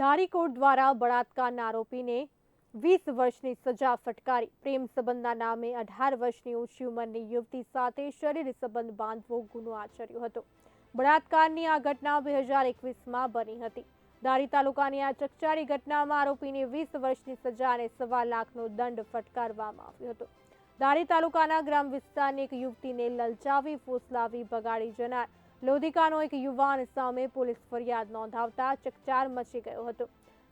ધારી court દ્વારા બળાત્કારના આરોપીને વીસ વર્ષની સજા ફટકારી. પ્રેમ સંબંધના નામે અઢાર વર્ષની ઓછી ઉંમરની યુવતી સાથે શરીર સંબંધ બાંધવો ગુનો આચર્યો હતો. બળાત્કારની આ ઘટના બે હજાર એકવીસમાં બની હતી. ધારી તાલુકાની આ ચકચારી ઘટનામાં આરોપીને વીસ વર્ષની સજા અને સવા લાખનો દંડ ફટકારવામાં આવ્યો હતો. ધારી તાલુકાના ગ્રામ વિસ્તારની એક યુવતીને લલચાવી, ફોસલાવી, ભગાડી જનાર લોધિકાનો એક યુવાન સામે પોલીસ ફરિયાદ નોંધાવતા ચકચાર મચી ગયો હતો,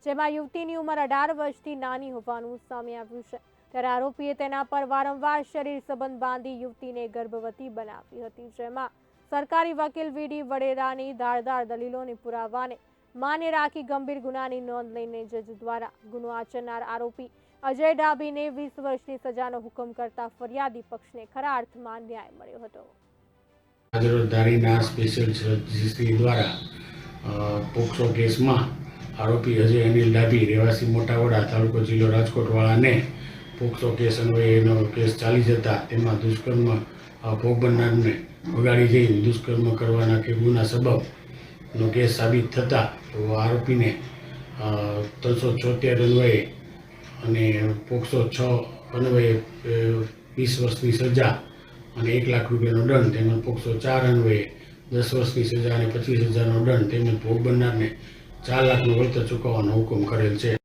જેમાં યુવતીની ઉંમર અઢાર વર્ષથી નાની હોવાનું સામે આવ્યું છે. ત્યારે આરોપીએ તેના પર વારંવાર શરીર સંબંધ બાંધી યુવતીને ગર્ભવતી બનાવી હતી, જેમાં સરકારી વકીલ વીડી વડેરાની ધારદાર દલીલોની પુરાવાને માન્ય રાખી ગંભીર ગુનાની નોંધ લઈને જજ દ્વારા ગુનો આચરનાર આરોપી અજય ડાબીને વીસ વર્ષની સજાનો હુકમ કરતા ફરિયાદી પક્ષને ખરા અર્થમાં ન્યાય મળ્યો હતો. આજરોજ સ્પેશિયલ જીસી દ્વારા પોક્સો કેસમાં આરોપી અજય અનિલ ડાભી, રહેવાસી મોટાવડા, તાલુકો જિલ્લો રાજકોટવાળાને પોક્સો કેસ અન્વયે એનો કેસ ચાલી જતા તેમાં દુષ્કર્મ ભોગ બનનારને વગાડી જઈ દુષ્કર્મ કરવાના કે ગુના સબબનો કેસ સાબિત થતા આરોપીને ત્રણસો છોતેર અન્વયે અને પોક્સો છ અન્વયે વીસ વર્ષની સજા અને એક લાખ રૂપિયાનો દંડ તેમજ પોક્સો ચાર અન્વયે દસ વર્ષની સજા અને પચીસ હજારનો દંડ તેમજ ભોગ બનનારને ચાર લાખનું વળતર ચૂકવવાનો હુકમ કરેલ છે.